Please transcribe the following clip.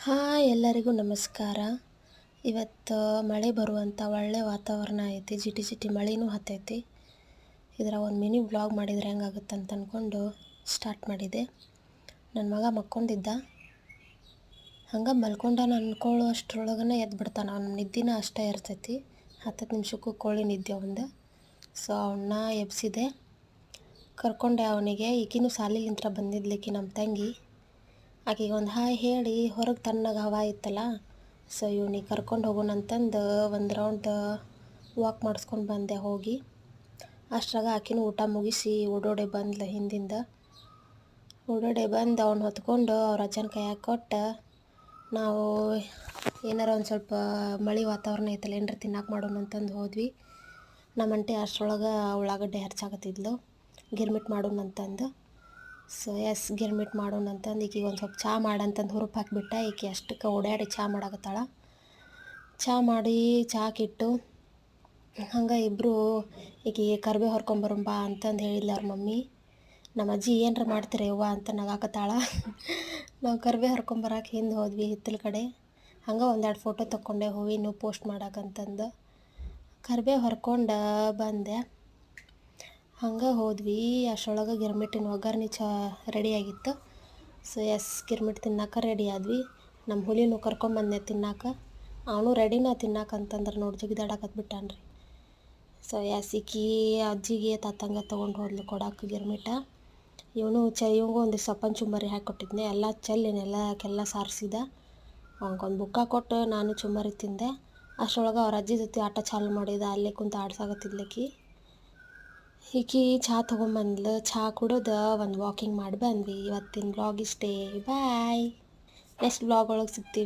Hi ಎಲ್ಲರಿಗೂ ನಮಸ್ಕಾರ. ಇವತ್ತು ಮಳೆ ಬರುವಂಥ ಒಳ್ಳೆ ವಾತಾವರಣ ಐತಿ, ಜಿಟಿ ಜಿಟಿ ಮಳೆನೂ ಹತ್ತೈತಿ. ಇದರ ಒಂದು ಮಿನಿ ಬ್ಲಾಗ್ ಮಾಡಿದರೆ ಹೆಂಗಾಗುತ್ತೆ ಅಂತ ಅಂದ್ಕೊಂಡು ಸ್ಟಾರ್ಟ್ ಮಾಡಿದೆ. ನನ್ನ ಮಗ ಮಕ್ಕೊಂಡಿದ್ದ. ಹಂಗೆ ಮಲ್ಕೊಂಡಾನ ಅನ್ಕೊಳ್ಳೋ ಅಷ್ಟ್ರೊಳಗನೆ ಎದ್ದು ಬಿಡ್ತಾನೆ ಅವ್ನ ನಿದ್ದಿನ ಅಷ್ಟೇ ಇರ್ತೈತಿ. ಹತ್ತತ್ತು ನಿಮಿಷಕ್ಕೂ ಕೋಳಿ ನಿದ್ದೆ ಅವಂದು ಸೊ ಅವನ್ನ ಎಬ್ಸಿದೆ. ಕರ್ಕೊಂಡೆ ಅವನಿಗೆ. ಈಕಿನೂ ಸಾಲಿಲಿಂತ್ರ ಬಂದಿದ್ಲಿಕ್ಕೆ ನಮ್ಮ ತಂಗಿ. ಆಕೆಗೆ ಒಂದು ಹಾಯ್ ಹೇಳಿ ಹೊರಗೆ ತಣ್ಣಗೆ ಹವಾ ಇತ್ತಲ್ಲ ಸೊ ಇವನಿಗೆ ಕರ್ಕೊಂಡು ಹೋಗೋಣ ಅಂತಂದು ಒಂದು ರೌಂಡ್ ವಾಕ್ ಮಾಡಿಸ್ಕೊಂಡು ಬಂದೆ ಹೋಗಿ. ಅಷ್ಟ್ರಾಗ ಆಕಿನೂ ಊಟ ಮುಗಿಸಿ ಓಡೋಡೆ ಬಂದ್ಲ ಹಿಂದಿಂದ. ಓಡೋಡೆ ಬಂದು ಅವ್ನು ಹೊತ್ಕೊಂಡು ಅವ್ರ ಅಜ್ಜನ ಕೈಯಾಗ ಕೊಟ್ಟು, ನಾವು ಏನಾರ ಒಂದು ಸ್ವಲ್ಪ ಮಳೆ ವಾತಾವರಣ ಐತಲ್ಲ, ಏನಾರ ತಿನ್ನಕ್ಕೆ ಮಾಡೋಣ ಅಂತಂದು ಹೋದ್ವಿ. ನಮ್ಮಂಟೆ ಅಷ್ಟರೊಳಗೆ ಉಳ್ಳಾಗಡ್ಡೆ ಹರ್ಚಾಕತ್ತಿದ್ಲು, ಗಿರ್ಮಿಟ್ ಮಾಡೋಣ ಅಂತಂದು. ಸೊ ಎಸ್ ಗಿರ್ಮಿಟ್ ಮಾಡೋಣ ಅಂತಂದು ಈಕಿಗೆ ಒಂದು ಸ್ವಲ್ಪ ಚಹಾ ಮಾಡಂತಂದು ಹುರುಪು ಹಾಕಿಬಿಟ್ಟ. ಈಕೆ ಅಷ್ಟಕ್ಕೆ ಓಡಾಡಿ ಚಹಾ ಮಾಡಾಕತ್ತಾಳ. ಚಹಾ ಮಾಡಿ ಚಹಾಕಿಟ್ಟು ಹಂಗೆ ಇಬ್ಬರು ಈಕೆ ಕರ್ಬೇ ಹೊರ್ಕೊಂಬರಂಬಾ ಅಂತಂದು ಹೇಳಿಲ್ಲ ಅವ್ರ ಮಮ್ಮಿ. ನಮ್ಮ ಅಜ್ಜಿ ಏನರ ಮಾಡ್ತೀರಿ ಯವ್ವ? ಅಂತ ನಗಾಕತ್ತಾಳ. ನಾವು ಕರ್ಬೇ ಹರ್ಕೊಂಬರಕ್ಕೆ ಹಿಂದೆ ಹೋದ್ವಿ ಹಿತ್ತಲ ಕಡೆ. ಹಂಗೆ ಒಂದೆರಡು ಫೋಟೋ ತೊಗೊಂಡೆ ಹೂವಿನ ಪೋಸ್ಟ್ ಮಾಡಕ್ಕಂತಂದು ಕರ್ಬೇ ಹೊರ್ಕೊಂಡು ಬಂದೆ. ಹಂಗೆ ಹೋದ್ವಿ. ಅಷ್ಟರೊಳಗೆ ಗಿರ್ಮಿಟ್ಟಿನ ಒಗ್ಗರಣೆ ಚ ರೆಡಿಯಾಗಿತ್ತು ಸೊ ಎಸ್ ಗಿರ್ಮಿಟ್ ತಿನ್ನಾಕ ರೆಡಿ ಆದ್ವಿ. ನಮ್ಮ ಹುಲಿನೂ ಕರ್ಕೊಂಬಂದೆ ತಿನ್ನಾಕ. ಅವನು ರೆಡಿನ ತಿನ್ನಾಕ ಅಂತಂದ್ರೆ ನೋಡಿ ಜಿಗಿದಾಡಕತ್ಬಿಟ್ಟಾನ್ರಿ ಸೊ ಎಸ್ ಈಕಿ ಅಜ್ಜಿಗೆ ತಾತಂಗೆ ತೊಗೊಂಡು ಹೋದ್ಲು ಕೊಡಕ್ಕೆ ಗಿರ್ಮಿಟ ಇವನು ಚ, ಇವಂಗೂ ಒಂದು ಸಪ್ಪನ್ ಚುಮ್ಮರಿ ಹಾಕಿಕೊಟ್ಟಿದ್ನೆ ಎಲ್ಲ ಚೆಲ್ಲಿನೆಲ್ಲಕ್ಕೆಲ್ಲ ಸಾರಿಸಿದ. ಅವ್ನಿಗೊಂದು ಬುಕ್ಕ ಕೊಟ್ಟು ನಾನು ಚುಂಬರಿ ತಿಂದೆ. ಅಷ್ಟರೊಳಗೆ ಅವ್ರ ಅಜ್ಜಿ ಜೊತೆ ಆಟ ಚಾಲು ಮಾಡಿದ. ಅಲ್ಲೇ ಕುಂತು ಆಡ್ಸಾಕತ್ತಿದ್ಲಿಕ್ಕಿ ಈಕಿ ಚಹಾ ತೊಗೊಂಬಂದ್ಲು. ಚಹಾ ಕುಡೋದ ಒಂದು ವಾಕಿಂಗ್ ಮಾಡಿ ಬಂದ್ವಿ. ಇವತ್ತಿನ ಬ್ಲಾಗ್ ಇಷ್ಟೇ. ಬಾಯ್ ನೆಕ್ಸ್ಟ್ ಬ್ಲಾಗ್ ಒಳಗೆ ಸಿಗ್ತೀವಿ.